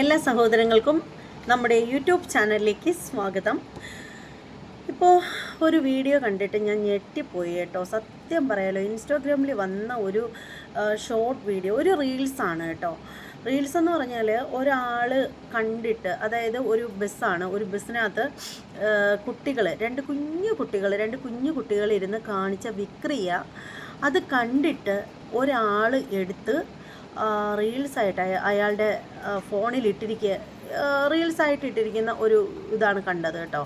എല്ലാ സഹോദരങ്ങൾക്കും നമ്മുടെ യൂട്യൂബ് ചാനലിലേക്ക് സ്വാഗതം. ഇപ്പോൾ ഒരു വീഡിയോ കണ്ടിട്ട് ഞാൻ ഞെട്ടിപ്പോയി കേട്ടോ. സത്യം പറയാലോ ഇൻസ്റ്റാഗ്രാമിൽ വന്ന ഒരു ഷോർട്ട് വീഡിയോ ഒരു റീൽസാണ് കേട്ടോ. റീൽസ് എന്ന് പറഞ്ഞാൽ ഒരാൾ കണ്ടിട്ട് അതായത് ഒരു ബസ്സാണ് ഒരു ബസ്സിനകത്ത് കുട്ടികൾ രണ്ട് കുഞ്ഞു കുട്ടികൾ രണ്ട് കുഞ്ഞു കുട്ടികൾ ഇരുന്ന് കാണിച്ച വിക്രിയ അത് കണ്ടിട്ട് ഒരാൾ എടുത്ത് റീൽസായിട്ട് അയാളുടെ ഫോണിൽ ഇട്ടിരിക്കുക റീൽസ് ആയിട്ട് ഇട്ടിരിക്കുന്ന ഒരു ഇതാണ് കണ്ടത് കേട്ടോ.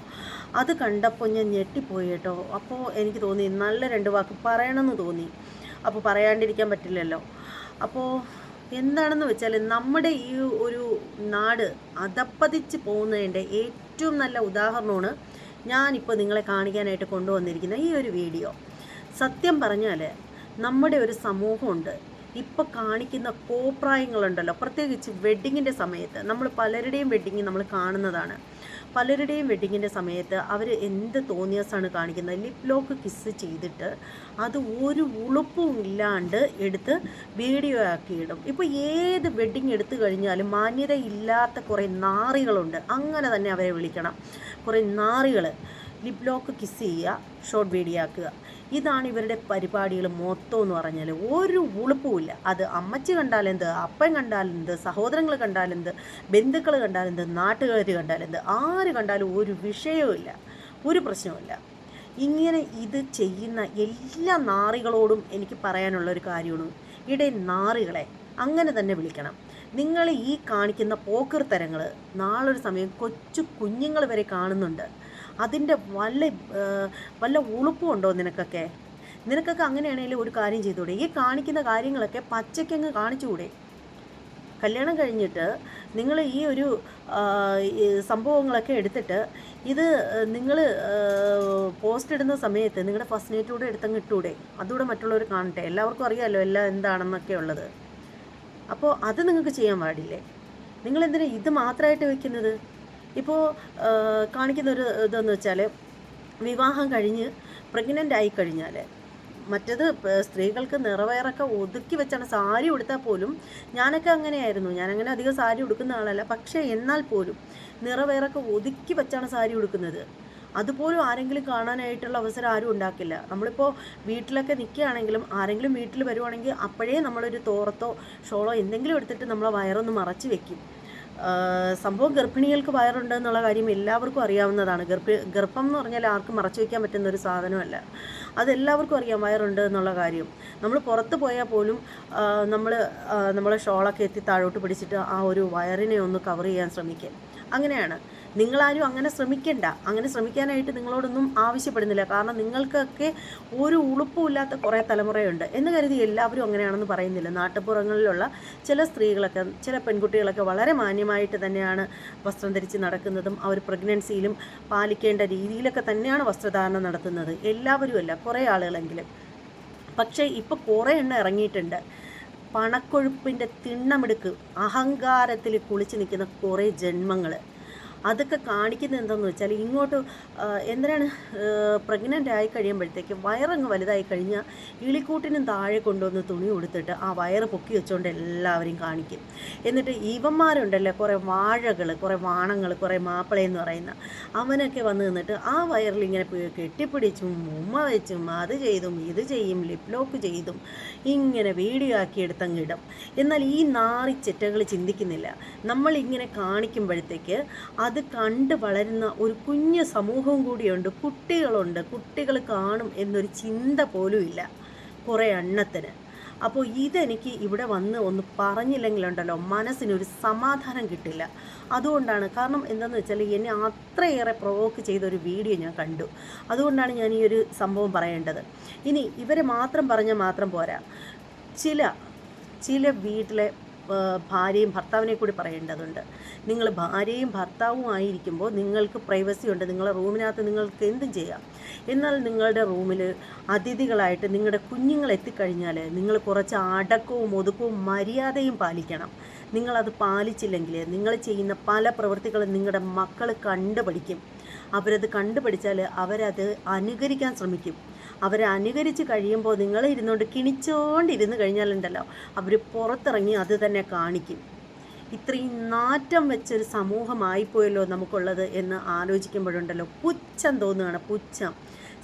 അത് കണ്ടപ്പോൾ ഞാൻ ഞെട്ടിപ്പോയി കേട്ടോ. അപ്പോൾ എനിക്ക് തോന്നി നല്ല രണ്ട് വാക്ക് പറയണമെന്ന് തോന്നി. അപ്പോൾ പറയാണ്ടിരിക്കാൻ പറ്റില്ലല്ലോ. അപ്പോൾ എന്താണെന്ന് വെച്ചാൽ നമ്മുടെ ഈ ഒരു നാട് അതപ്പതിച്ച് പോകുന്നതിന്റെ ഏറ്റവും നല്ല ഉദാഹരണമാണ് ഞാനിപ്പോൾ നിങ്ങളെ കാണിക്കാനായിട്ട് കൊണ്ടുവന്നിരിക്കുന്ന ഈ ഒരു വീഡിയോ. സത്യം പറഞ്ഞാൽ നമ്മുടെ ഒരു സമൂഹമുണ്ട്. ഇപ്പോൾ കാണിക്കുന്ന കോപ്രായങ്ങളുണ്ടല്ലോ. പ്രത്യേകിച്ച് വെഡ്ഡിങ്ങിന്റെ സമയത്ത് നമ്മൾ പലരുടെയും വെഡ്ഡിങ് നമ്മൾ കാണുന്നതാണ്. പലരുടെയും വെഡ്ഡിങ്ങിന്റെ സമയത്ത് അവർ എന്ത് തോന്നിയാസാണ് കാണിക്കുന്നത്? ലിപ് ലോക്ക് കിസ് ചെയ്തിട്ട് അത് ഒരു ഉളുപ്പും ഇല്ലാണ്ട് എടുത്ത് വീഡിയോ ആക്കി ഇടും. ഇപ്പോൾ ഏത് വെഡ്ഡിങ് എടുത്തു കഴിഞ്ഞാലും മാന്യതയില്ലാത്ത കുറേ നാറികളുണ്ട്. അങ്ങനെ തന്നെ അവരെ വിളിക്കണം. കുറേ നാറികൾ ലിപ് ലോക്ക് കിസ് ചെയ്യുക ഷോർട്ട് വീഡിയോ ആക്കുക. ഇതാണ് ഇവരുടെ പരിപാടികൾ മൊത്തം എന്ന് പറഞ്ഞാൽ ഒരു ഉളുപ്പുമില്ല അത് അമ്മച്ചി കണ്ടാലെന്ത് അപ്പൻ കണ്ടാലെന്ത് സഹോദരങ്ങൾ കണ്ടാലെന്ത് ബന്ധുക്കൾ കണ്ടാലെന്ത് നാട്ടുകാർ കണ്ടാലെന്ത് ആര് കണ്ടാലും ഒരു വിഷയവുമില്ല ഒരു പ്രശ്നവുമില്ല ഇങ്ങനെ ഇത് ചെയ്യുന്ന എല്ലാ നാറികളോടും എനിക്ക് പറയാനുള്ള ഒരു കാര്യമാണ്. ഇടേ നാറികളെ അങ്ങനെ തന്നെ വിളിക്കണം. നിങ്ങൾ ഈ കാണിക്കുന്ന പോക്കർ തരങ്ങൾ നാളൊരു സമയം കൊച്ചു കുഞ്ഞുങ്ങൾ വരെ കാണുന്നുണ്ട്. അതിന്റെ വല്ല വല്ല ഉളുപ്പുണ്ടോ നിനക്കൊക്കെ? നിനക്കൊക്കെ അങ്ങനെയാണെങ്കിൽ ഒരു കാര്യം ചെയ്തുകൂടെ ഈ കാണിക്കുന്ന കാര്യങ്ങളൊക്കെ പച്ചയ്ക്കങ്ങ് കാണിച്ചുകൂടെ? കല്യാണം കഴിഞ്ഞിട്ട് നിങ്ങൾ ഈ ഒരു സംഭവങ്ങളൊക്കെ എടുത്തിട്ട് ഇത് നിങ്ങൾ പോസ്റ്റ് ഇടുന്ന സമയത്ത് നിങ്ങളുടെ ഫസ്റ്റ് നൈറ്റിലൂടെ എടുത്തങ്ങ് ഇട്ടൂടെ? അതുകൂടെ മറ്റുള്ളവർ കാണട്ടെ. എല്ലാവർക്കും അറിയാമല്ലോ എല്ലാം എന്താണെന്നൊക്കെ ഉള്ളത്. അപ്പോൾ അത് നിങ്ങൾക്ക് ചെയ്യാൻ പാടില്ലേ? നിങ്ങളെന്തിനാ ഇത് മാത്രമായിട്ട് വെക്കുന്നത്? ഇപ്പോൾ കാണിക്കുന്ന ഒരു ഇതെന്ന് വെച്ചാൽ വിവാഹം കഴിഞ്ഞ് പ്രഗ്നന്റ് ആയി കഴിഞ്ഞാൽ മറ്റത് സ്ത്രീകൾക്ക് നിറവയറൊക്കെ ഒതുക്കി വെച്ചാണ് സാരി ഉടുത്താൽ പോലും ഞാനൊക്കെ അങ്ങനെയായിരുന്നു. ഞാനങ്ങനെ അധികം സാരി ഉടുക്കുന്ന ആളല്ല. പക്ഷേ എന്നാൽ പോലും നിറവയറൊക്കെ ഒതുക്കി വെച്ചാണ് സാരി ഉടുക്കുന്നത്. അതുപോലും ആരെങ്കിലും കാണാനായിട്ടുള്ള അവസരം ആരും ഉണ്ടാക്കില്ല. നമ്മളിപ്പോൾ വീട്ടിലൊക്കെ നിൽക്കുകയാണെങ്കിലും ആരെങ്കിലും വീട്ടിൽ വരുവാണെങ്കിൽ അപ്പോഴേ നമ്മളൊരു തോറത്തോ ഷോളോ എന്തെങ്കിലും എടുത്തിട്ട് നമ്മളെ വയറൊന്ന് മറച്ച് വെക്കും. സംഭവം ഗർഭിണികൾക്ക് വയറുണ്ട് എന്നുള്ള കാര്യം എല്ലാവർക്കും അറിയാവുന്നതാണ്. ഗർഭി ഗർഭം എന്ന് പറഞ്ഞാൽ ആർക്കും മറച്ചു വയ്ക്കാൻ പറ്റുന്ന ഒരു സാധനമല്ല. അതെല്ലാവർക്കും അറിയാം വയറുണ്ട് എന്നുള്ള കാര്യം. നമ്മൾ പുറത്ത് പോയാൽ പോലും നമ്മൾ നമ്മളെ ഷോളൊക്കെ എത്തി താഴോട്ട് പിടിച്ചിട്ട് ആ ഒരു വയറിനെ ഒന്ന് കവർ ചെയ്യാൻ ശ്രമിക്കുക. അങ്ങനെയാണ്. നിങ്ങളാരും അങ്ങനെ ശ്രമിക്കേണ്ട. അങ്ങനെ ശ്രമിക്കാനായിട്ട് നിങ്ങളോടൊന്നും ആവശ്യപ്പെടുന്നില്ല. കാരണം നിങ്ങൾക്കൊക്കെ ഒരു ഉളുപ്പുമില്ലാത്ത കുറേ തലമുറയുണ്ട്. എന്ന് കരുതി എല്ലാവരും അങ്ങനെയാണെന്ന് പറയുന്നില്ല. നാട്ടുപുറങ്ങളിലുള്ള ചില സ്ത്രീകളൊക്കെ ചില പെൺകുട്ടികളൊക്കെ വളരെ മാന്യമായിട്ട് തന്നെയാണ് വസ്ത്രം ധരിച്ച് നടക്കുന്നതും അവർ പ്രഗ്നൻസിയിലും പാലിക്കേണ്ട രീതിയിലൊക്കെ തന്നെയാണ് വസ്ത്രധാരണം നടത്തുന്നത്. എല്ലാവരും അല്ല കുറേ ആളുകളെങ്കിലും. പക്ഷേ ഇപ്പോൾ കുറേ എണ്ണം ഇറങ്ങിയിട്ടുണ്ട്. പണക്കൊഴുപ്പിന്റെ തിണ്ണമെടുക്ക് അഹങ്കാരത്തിൽ കുളിച്ച് നിൽക്കുന്ന കുറേ ജന്മങ്ങൾ അതൊക്കെ കാണിക്കുന്നത് എന്താണെന്ന് വെച്ചാൽ ഇങ്ങോട്ട് എന്തിനാണ് പ്രഗ്നന്റ് ആയി കഴിയുമ്പോഴത്തേക്ക് വയറങ്ങ് വലുതായി കഴിഞ്ഞാൽ ഇളിക്കൂട്ടിനും താഴെ കൊണ്ടുവന്ന് തുണി കൊടുത്തിട്ട് ആ വയറ് പൊക്കി വെച്ചുകൊണ്ട് എല്ലാവരും കാണിക്കും. എന്നിട്ട് ഇവന്മാരുണ്ടല്ലോ കുറേ വാഴകൾ കുറേ വാണങ്ങൾ കുറേ മാപ്പിളയെന്ന് പറയുന്ന അവനൊക്കെ വന്ന് നിന്നിട്ട് ആ വയറിൽ ഇങ്ങനെ കെട്ടിപ്പിടിച്ചും ഉമ്മ വെച്ചും അത് ചെയ്തും ഇത് ചെയ്യും ലിപ് ലോക്ക് ചെയ്തും ഇങ്ങനെ വീഡിയോ ആക്കി എടുത്തങ്ങിടും എന്നാൽ ഈ നാറി ചിറ്റകൾ ചിന്തിക്കുന്നില്ല. നമ്മൾ ഇങ്ങനെ കാണിക്കുമ്പോഴത്തേക്ക് അത് കണ്ട് വളരുന്ന ഒരു കുഞ്ഞു സമൂഹവും കൂടിയുണ്ട്. കുട്ടികളുണ്ട്. കുട്ടികൾ കാണും എന്നൊരു ചിന്ത പോലും ഇല്ല. കുറേ എണ്ണത്തിന്. അപ്പോൾ ഇതെനിക്ക് ഇവിടെ വന്ന് ഒന്ന് പറഞ്ഞില്ലെങ്കിലുണ്ടല്ലോ മനസ്സിനൊരു സമാധാനം കിട്ടില്ല. അതുകൊണ്ടാണ് കാരണം എന്താണെന്ന് വെച്ചാൽ എന്നെ അത്രയേറെ പ്രൊവോക്ക് ചെയ്ത ഒരു വീഡിയോ ഞാൻ കണ്ടു. അതുകൊണ്ടാണ് ഞാൻ ഈ ഒരു സംഭവം പറയേണ്ടത്. ഇനി ഇവരെ മാത്രം പറഞ്ഞാൽ മാത്രം പോരാ. ചില ചില വീട്ടിലെ ഭാര്യയും ഭർത്താവിനെ കൂടി പറയേണ്ടതുണ്ട്. നിങ്ങൾ ഭാര്യയും ഭർത്താവും ആയിരിക്കുമ്പോൾ നിങ്ങൾക്ക് പ്രൈവസി ഉണ്ട്. നിങ്ങളുടെ റൂമിനകത്ത് നിങ്ങൾക്ക് എന്തും ചെയ്യാം. എന്നാൽ നിങ്ങളുടെ റൂമിൽ അതിഥികളായിട്ട് നിങ്ങളുടെ കുഞ്ഞുങ്ങൾ എത്തിക്കഴിഞ്ഞാൽ നിങ്ങൾ കുറച്ച് അടക്കവും ഒതുക്കവും മര്യാദയും പാലിക്കണം. നിങ്ങളത് പാലിച്ചില്ലെങ്കിൽ നിങ്ങൾ ചെയ്യുന്ന പല പ്രവൃത്തികളും നിങ്ങളുടെ മക്കൾ കണ്ടുപഠിക്കും. അവരത് കണ്ടുപഠിച്ചാൽ അവരത് അനുകരിക്കാൻ ശ്രമിക്കും. അവരെ അനുകരിച്ച് കഴിയുമ്പോൾ നിങ്ങൾ ഇരുന്നുകൊണ്ട് കിണിച്ചോണ്ടിരുന്ന് കഴിഞ്ഞാലുണ്ടല്ലോ അവർ പുറത്തിറങ്ങി അത് തന്നെ കാണിക്കും. ഇത്രയും നാറ്റം വെച്ചൊരു സമൂഹമായിപ്പോയല്ലോ നമുക്കുള്ളത് എന്ന് ആലോചിക്കുമ്പോഴുണ്ടല്ലോ. പുച്ഛം തോന്നുകയാണ് പുച്ഛം.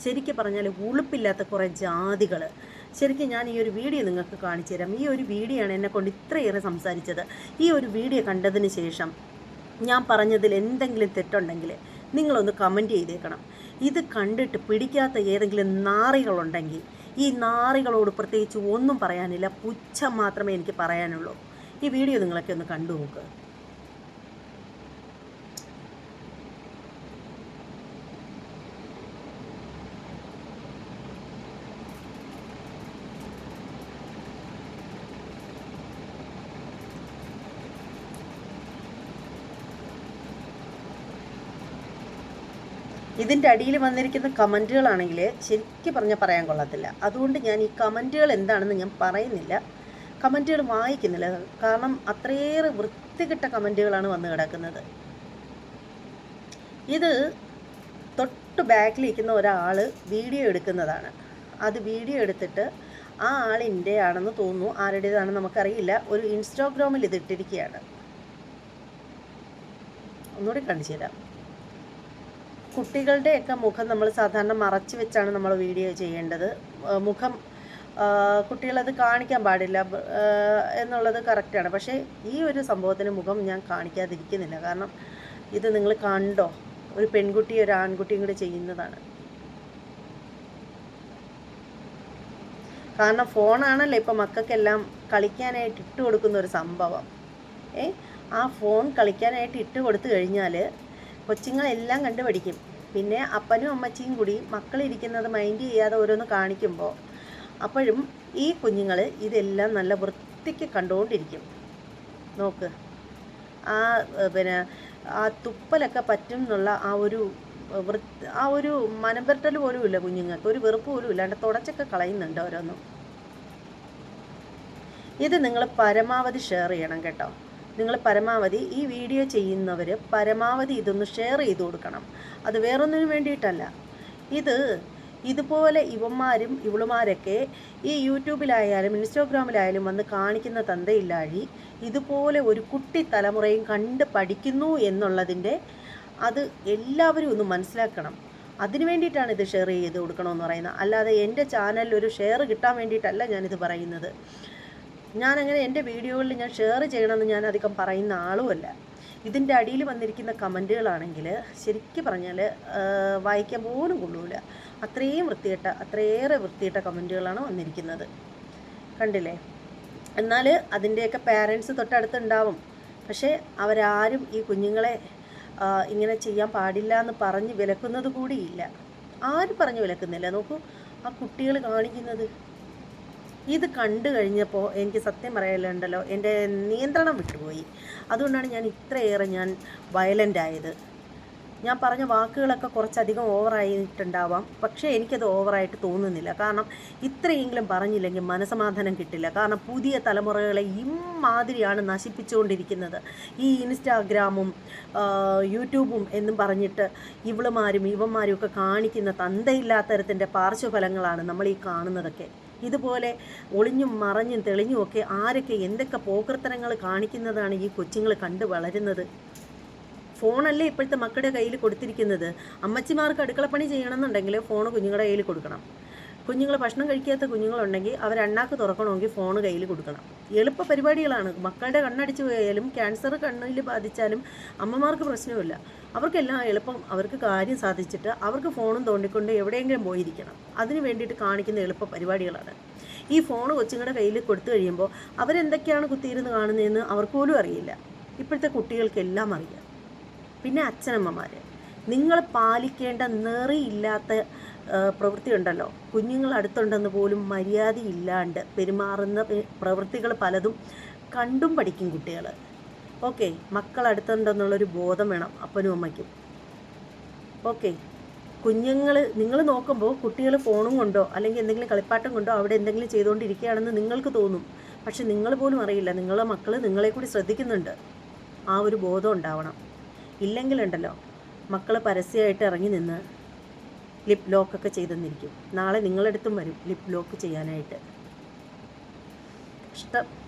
ശരിക്കും പറഞ്ഞാൽ ഉളുപ്പില്ലാത്ത കുറേ ജാതികൾ ശരിക്കും ഞാൻ ഈ ഒരു വീഡിയോ നിങ്ങൾക്ക് കാണിച്ചു തരാം. ഈ ഒരു വീഡിയോ ആണ് എന്നെ കൊണ്ട് ഇത്രയേറെ സംസാരിച്ചത്. ഈ ഒരു വീഡിയോ കണ്ടതിന് ശേഷം ഞാൻ പറഞ്ഞതിൽ എന്തെങ്കിലും തെറ്റുണ്ടെങ്കിൽ നിങ്ങളൊന്ന് കമന്റ് ചെയ്തേക്കണം. ഇത് കണ്ടിട്ട് പിടിക്കാത്ത ഏതെങ്കിലും നാറികളുണ്ടെങ്കിൽ ഈ നാറികളോട് പ്രത്യേകിച്ച് ഒന്നും പറയാനില്ല. പുച്ഛം മാത്രമേ എനിക്ക് പറയാനുള്ളൂ. ഈ വീഡിയോ നിങ്ങളൊക്കെ ഒന്ന് കണ്ടു നോക്ക്. ഇതിന്റെ അടിയിൽ വന്നിരിക്കുന്ന കമന്റുകളാണെങ്കിൽ ശരിക്കും പറഞ്ഞാൽ പറയാൻ കൊള്ളത്തില്ല. അതുകൊണ്ട് ഞാൻ ഈ കമന്റുകൾ എന്താണെന്ന് ഞാൻ പറയുന്നില്ല. കമന്റുകൾ വായിക്കുന്നില്ല. കാരണം അത്രയേറെ വൃത്തികെട്ട കമന്റുകളാണ് വന്നു കിടക്കുന്നത്. ഇത് തൊട്ട് ബാക്കിൽ ഇരിക്കുന്ന ഒരാൾ വീഡിയോ എടുക്കുന്നതാണ്. അത് വീഡിയോ എടുത്തിട്ട് ആ ആളിന്റെ ആണെന്ന് തോന്നുന്നു. ആരുടേതാണെന്ന് നമുക്കറിയില്ല. ഒരു ഇൻസ്റ്റാഗ്രാമിൽ ഇത് ഇട്ടിരിക്കുകയാണ്. ഒന്നുകൂടി കാണിച്ചു തരാം. കുട്ടികളുടെയൊക്കെ മുഖം നമ്മൾ സാധാരണ മറച്ചു വെച്ചാണ് നമ്മൾ വീഡിയോ ചെയ്യേണ്ടത്. മുഖം കുട്ടികളത് കാണിക്കാൻ പാടില്ല. എന്നുള്ളത് കറക്റ്റാണ് പക്ഷേ ഈ ഒരു സംഭവത്തിന് മുഖം ഞാൻ കാണിക്കാതിരിക്കുന്നില്ല. കാരണം ഇത് നിങ്ങൾ കണ്ടോ? ഒരു പെൺകുട്ടി ഒരു ആൺകുട്ടിയും കൂടി ചെയ്യുന്നതാണ്. കാരണം ഫോണാണല്ലോ ഇപ്പം മക്കൾക്കെല്ലാം കളിക്കാനായിട്ട് ഇട്ട് കൊടുക്കുന്ന ഒരു സംഭവം. ഏ? ആ ഫോൺ കളിക്കാനായിട്ട് ഇട്ട് കൊടുത്തു കഴിഞ്ഞാൽ കൊച്ചുങ്ങളെല്ലാം കണ്ടുപഠിക്കും. പിന്നെ അപ്പനും അമ്മച്ചിയും കൂടി മക്കളിരിക്കുന്നത് മൈൻഡ് ചെയ്യാതെ ഓരോന്ന് കാണിക്കുമ്പോൾ അപ്പോഴും ഈ കുഞ്ഞുങ്ങൾ ഇതെല്ലാം നല്ല വൃത്തിക്ക് കണ്ടുകൊണ്ടിരിക്കും നോക്ക്. ആ പിന്നെ ആ തുപ്പലൊക്കെ പറ്റും എന്നുള്ള ആ ഒരു വൃത്തി ആ ഒരു മനംപെരട്ടൽ പോലും ഇല്ല കുഞ്ഞുങ്ങൾക്ക്. ഒരു വെറുപ്പ് പോലും ഇല്ലാണ്ട് തുടച്ചൊക്കെ കളയുന്നുണ്ട് ഓരോന്നും. ഇത് നിങ്ങൾ പരമാവധി ഷെയർ ചെയ്യണം കേട്ടോ. നിങ്ങൾ പരമാവധി ഈ വീഡിയോ ചെയ്യുന്നവർ പരമാവധി ഇതൊന്ന് ഷെയർ ചെയ്ത് കൊടുക്കണം. അത് വേറൊന്നിനു വേണ്ടിയിട്ടല്ല. ഇത് ഇതുപോലെ ഇവന്മാരും ഇവളുമാരൊക്കെ ഈ യൂട്യൂബിലായാലും ഇൻസ്റ്റാഗ്രാമിലായാലും വന്ന് കാണിക്കുന്ന തന്തയില്ലാഴി ഇതുപോലെ ഒരു കുട്ടി തലമുറയും കണ്ട് പഠിക്കുന്നു എന്നുള്ളതിന്റെ അത് എല്ലാവരും ഒന്ന് മനസ്സിലാക്കണം. അതിന് വേണ്ടിയിട്ടാണ് ഇത് ഷെയർ ചെയ്ത് കൊടുക്കണമെന്ന് പറയുന്നത്. അല്ലാതെ എന്റെ ചാനലിൽ ഒരു ഷെയർ കിട്ടാൻ വേണ്ടിയിട്ടല്ല ഞാനിത് പറയുന്നത്. ഞാനങ്ങനെ എന്റെ വീഡിയോകളിൽ ഞാൻ ഷെയർ ചെയ്യണമെന്ന് ഞാൻ അധികം പറയുന്ന ആളുമല്ല. ഇതിന്റെ അടിയിൽ വന്നിരിക്കുന്ന കമന്റുകളാണെങ്കിൽ ശരിക്കും പറഞ്ഞാൽ വായിക്കാൻ പോലും കൊള്ളൂല. അത്രയും വൃത്തിയിട്ട അത്രയേറെ വൃത്തിയിട്ട കമന്റുകളാണ് വന്നിരിക്കുന്നത്. കണ്ടില്ലേ? എന്നാൽ അതിന്റെയൊക്കെ പാരൻസ് തൊട്ടടുത്തുണ്ടാവും. പക്ഷേ അവരാരും ഈ കുഞ്ഞുങ്ങളെ ഇങ്ങനെ ചെയ്യാൻ പാടില്ല എന്ന് പറഞ്ഞ് വിലക്കുന്നത് കൂടിയില്ല ആരും പറഞ്ഞ് വിലക്കുന്നില്ല. നോക്കൂ ആ കുട്ടികൾ കാണിക്കുന്നത്. ഇത് കണ്ടു കഴിഞ്ഞപ്പോൾ എനിക്ക് സത്യം പറയലുണ്ടല്ലോ എന്റെ നിയന്ത്രണം വിട്ടുപോയി. അതുകൊണ്ടാണ് ഞാൻ ഇത്രയേറെ ഞാൻ വയലന്റ് ആയത്. ഞാൻ പറഞ്ഞ വാക്കുകളൊക്കെ കുറച്ചധികം ഓവറായിട്ടുണ്ടാവാം. പക്ഷേ എനിക്കത് ഓവറായിട്ട് തോന്നുന്നില്ല. കാരണം ഇത്രയെങ്കിലും പറഞ്ഞില്ലെങ്കിൽ മനസമാധാനം കിട്ടില്ല. കാരണം പുതിയ തലമുറകളെ ഇമാതിരിയാണ് നശിപ്പിച്ചുകൊണ്ടിരിക്കുന്നത്. ഈ ഇൻസ്റ്റാഗ്രാമും യൂട്യൂബും എന്നും പറഞ്ഞിട്ട് ഇവളുമാരും ഇവന്മാരും ഒക്കെ കാണിക്കുന്ന തന്തയില്ലാത്തരത്തിന്റെ പാർശ്വഫലങ്ങളാണ് നമ്മൾ ഈ കാണുന്നതൊക്കെ. ഇതുപോലെ ഒളിഞ്ഞും മറഞ്ഞും തെളിഞ്ഞും ഒക്കെ ആരൊക്കെ എന്തൊക്കെ പോകൃത്തനങ്ങൾ കാണിക്കുന്നതാണ് ഈ കൊച്ചുങ്ങൾ കണ്ടു വളരുന്നത് ഫോണല്ലേ ഇപ്പോഴത്തെ മക്കളുടെ കയ്യിൽ കൊടുത്തിരിക്കുന്നത്? അമ്മച്ചിമാർക്ക് അടുക്കളപ്പണി ചെയ്യണമെന്നുണ്ടെങ്കിൽ ഫോൺ കുഞ്ഞുങ്ങളുടെ കയ്യിൽ കൊടുക്കണം. കുഞ്ഞുങ്ങൾ ഭക്ഷണം കഴിക്കാത്ത കുഞ്ഞുങ്ങളുണ്ടെങ്കിൽ അവർ അണ്ണാക്ക് തുറക്കണമെങ്കിൽ ഫോൺ കയ്യിൽ കൊടുക്കണം. എളുപ്പ പരിപാടികളാണ്. മക്കളുടെ കണ്ണടിച്ചു പോയാലും ക്യാൻസർ കണ്ണിൽ ബാധിച്ചാലും അമ്മമാർക്ക് പ്രശ്നമില്ല. അവർക്കെല്ലാം എളുപ്പം അവർക്ക് കാര്യം സാധിച്ചിട്ട് അവർക്ക് ഫോണും തോണ്ടിക്കൊണ്ട് എവിടെയെങ്കിലും പോയിരിക്കണം. അതിന് വേണ്ടിയിട്ട് കാണിക്കുന്ന എളുപ്പ പരിപാടികളാണ്. ഈ ഫോൺ കൊച്ചുങ്ങളുടെ കയ്യിൽ കൊടുത്തു കഴിയുമ്പോൾ അവരെന്തൊക്കെയാണ് കുത്തിയിരുന്ന് കാണുന്നതെന്ന് അവർക്ക് പോലും അറിയില്ല. ഇപ്പോഴത്തെ കുട്ടികൾക്കെല്ലാം അറിയാം. പിന്നെ അച്ഛനമ്മമാർ നിങ്ങൾ പാലിക്കേണ്ട നിറയില്ലാത്ത പ്രവൃത്തി ഉണ്ടല്ലോ കുഞ്ഞുങ്ങൾ അടുത്തുണ്ടെന്ന് പോലും മര്യാദയില്ലാണ്ട് പെരുമാറുന്ന പ്രവൃത്തികൾ പലതും കണ്ടും പഠിക്കും കുട്ടികൾ ഓക്കെ മക്കൾ അടുത്തുണ്ടെന്നുള്ളൊരു ബോധം വേണം അപ്പനും അമ്മയ്ക്കും. ഓക്കെ കുഞ്ഞുങ്ങൾ നിങ്ങൾ നോക്കുമ്പോൾ കുട്ടികൾ ഫോണും കൊണ്ടോ അല്ലെങ്കിൽ എന്തെങ്കിലും കളിപ്പാട്ടം കൊണ്ടോ അവിടെ എന്തെങ്കിലും ചെയ്തുകൊണ്ടിരിക്കുകയാണെന്ന് നിങ്ങൾക്ക് തോന്നും. പക്ഷെ നിങ്ങൾ പോലും അറിയില്ല. നിങ്ങളെ മക്കൾ നിങ്ങളെ കൂടി ശ്രദ്ധിക്കുന്നുണ്ട്. ആ ഒരു ബോധം ഉണ്ടാവണം. ഇല്ലെങ്കിലുണ്ടല്ലോ. മക്കൾ പരസ്യമായിട്ട് ഇറങ്ങി നിന്ന് ലിപ് ലോക്കൊക്കെ ചെയ്തെന്നിരിക്കും നാളെ നിങ്ങളെടുത്തും വരും ലിപ് ലോക്ക് ചെയ്യാനായിട്ട്. ഇഷ്ടം.